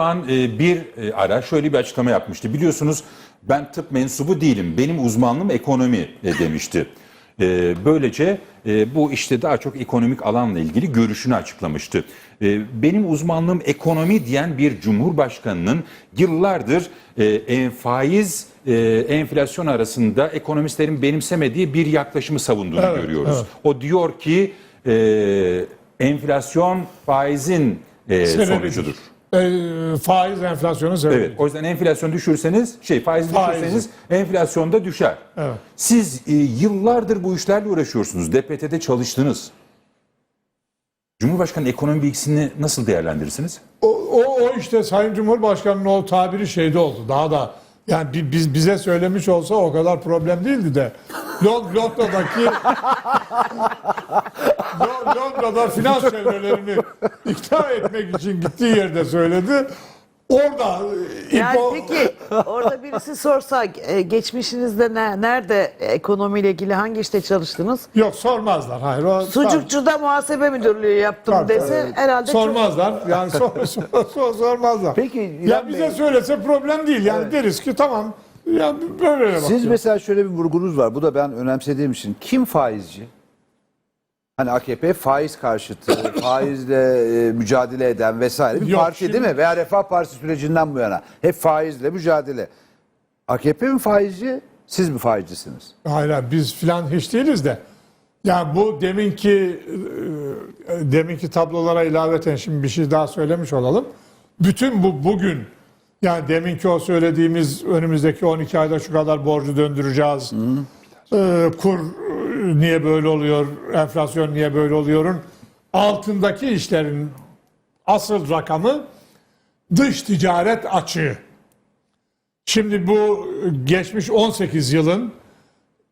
An e, bir e, ara şöyle bir açıklama yapmıştı. Biliyorsunuz ben tıp mensubu değilim. Benim uzmanlığım ekonomi e, demişti. Böylece bu işte daha çok ekonomik alanla ilgili görüşünü açıklamıştı. Benim uzmanlığım ekonomi diyen bir cumhurbaşkanının yıllardır faiz enflasyon arasında ekonomistlerin benimsemediği bir yaklaşımı savunduğunu Evet, görüyoruz. evet. O diyor ki enflasyon faizin sonucudur. E, faiz enflasyonun sebebi. Evet. O yüzden enflasyon düşürseniz, şey faizi Faizi. düşürseniz enflasyon da düşer. Evet. Siz e, yıllardır bu işlerle uğraşıyorsunuz. DPT'de çalıştınız. Cumhurbaşkanı ekonomi bilgisini nasıl değerlendirirsiniz? O, o, o işte Sayın Cumhurbaşkanı'nın o tabiri şeyde oldu. Daha da yani bi- biz bize söylemiş olsa o kadar problem değildi de. Lond- Londra'daki Lon- Londra'da finans çevrelerini ikna etmek için gittiği yerde söyledi. Orada e, Yani İpo- peki orada birisi sorsa e, geçmişinizde ne, nerede ekonomiyle ilgili hangi işte çalıştınız? yok sormazlar. Hayır o Sucukçuda muhasebe müdürlüğü yaptım Tabii, dese tabii. herhalde çok... sormazlar. Yani sor, sor, sor- sormazlar. Peki, ya İlhan bize Bey- söylese problem değil. Yani deriz ki tamam ya böyle. Siz mesela şöyle bir vurgunuz var. Bu da ben önemsediğim için. Kim faizci? Hani AKP faiz karşıtı, faizle e, mücadele eden vesaire bir Yok, parti şimdi- değil mi? Veya Refah Partisi sürecinden bu yana. Hep faizle mücadele. AKP mi faizci, siz mi faizcisiniz? Hayır hayır, biz filan hiç değiliz de. Yani bu deminki e, deminki tablolara ilaveten şimdi bir şey daha söylemiş olalım. Bütün bu bugün yani deminki o söylediğimiz önümüzdeki 12 ayda şu kadar borcu döndüreceğiz. E, kur niye böyle oluyor? Enflasyon niye böyle oluyorun altındaki işlerin asıl rakamı dış ticaret açığı. Şimdi bu geçmiş 18 yılın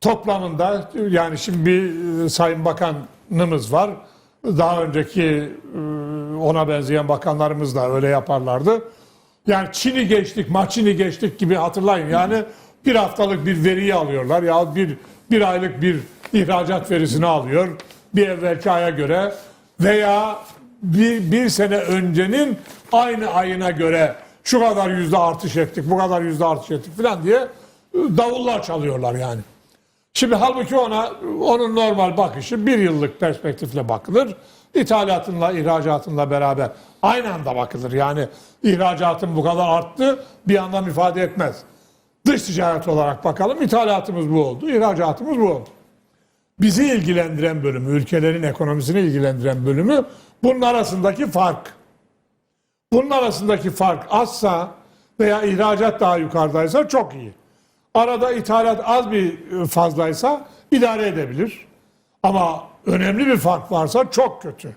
toplamında yani şimdi bir e, sayın bakanımız var. Daha önceki e, ona benzeyen bakanlarımız da öyle yaparlardı. Yani Çin'i geçtik, Maçin'i geçtik gibi hatırlayın. Yani bir haftalık bir veriyi alıyorlar ya bir bir aylık bir ihracat verisini alıyor bir evvelki aya göre veya bir, bir sene öncenin aynı ayına göre şu kadar yüzde artış ettik, bu kadar yüzde artış ettik falan diye davullar çalıyorlar yani. Şimdi halbuki ona onun normal bakışı bir yıllık perspektifle bakılır. İthalatınla ihracatınla beraber aynı anda bakılır. Yani ihracatın bu kadar arttı bir anlam ifade etmez. Dış ticaret olarak bakalım ithalatımız bu oldu, ihracatımız bu oldu. Bizi ilgilendiren bölümü, ülkelerin ekonomisini ilgilendiren bölümü bunun arasındaki fark. Bunun arasındaki fark azsa veya ihracat daha yukarıdaysa çok iyi. Arada ithalat az bir e, fazlaysa idare edebilir. Ama önemli bir fark varsa çok kötü.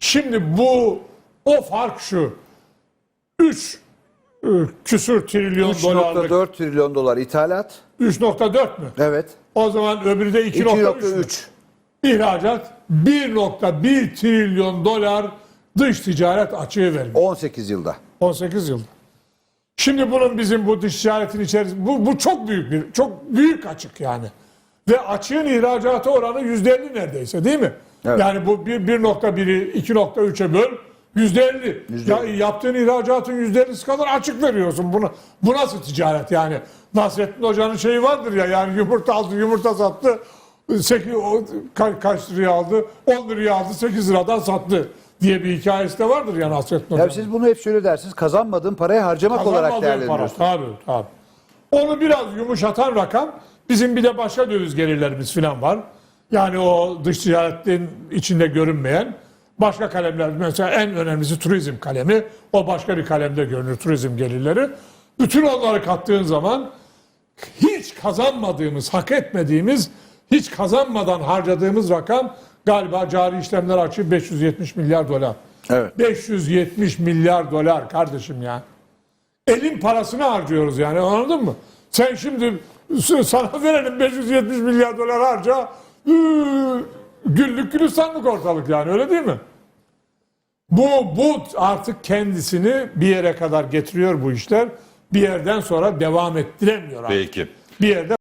Şimdi bu o fark şu. 3 küsür trilyon dolarlık 3.4 trilyon dolar ithalat. 3.4 mü? Evet. O zaman öbürü de 2.3 mü? 2.3. İhracat 1.1 trilyon dolar dış ticaret açığı vermiş. 18 yılda. 18 yılda. Şimdi bunun bizim bu dış ticaretin içerisinde bu, bu çok büyük bir çok büyük açık yani. Ve açığın ihracatı oranı %50 neredeyse değil mi? Evet. Yani bu bir- 1.1'i 2.3'e böl %50. Ya yaptığın ihracatın %50'si kadar açık veriyorsun. Bunu bu nasıl ticaret yani? Nasrettin Hoca'nın şeyi vardır ya yani yumurta aldı, yumurta sattı. 8, o, ka- kaç liraya aldı? 10 liraya aldı, 8 liradan sattı diye bir hikayesi de vardır ya Nasrettin Hoca'nın. Ya siz bunu hep şöyle dersiniz. Kazanmadığın parayı harcamak olarak Kazanmadığın para. değerlendiriyorsunuz. Tabii tabii. Onu biraz yumuşatan rakam bizim bir de başka döviz gelirlerimiz falan var. Yani o dış ticaretin içinde görünmeyen başka kalemler mesela en önemlisi turizm kalemi. O başka bir kalemde görünür turizm gelirleri. Bütün onları kattığın zaman hiç kazanmadığımız, hak etmediğimiz, hiç kazanmadan harcadığımız rakam galiba cari işlemler açığı 570 milyar dolar. Evet. 570 milyar dolar kardeşim ya. Elin parasını harcıyoruz yani anladın mı? Sen şimdi sana verelim 570 milyar dolar harca ıı, güllük gülistanlık ortalık yani öyle değil mi? Bu, bu artık kendisini bir yere kadar getiriyor bu işler. Bir yerden sonra devam ettiremiyor artık. Peki. Bir yerde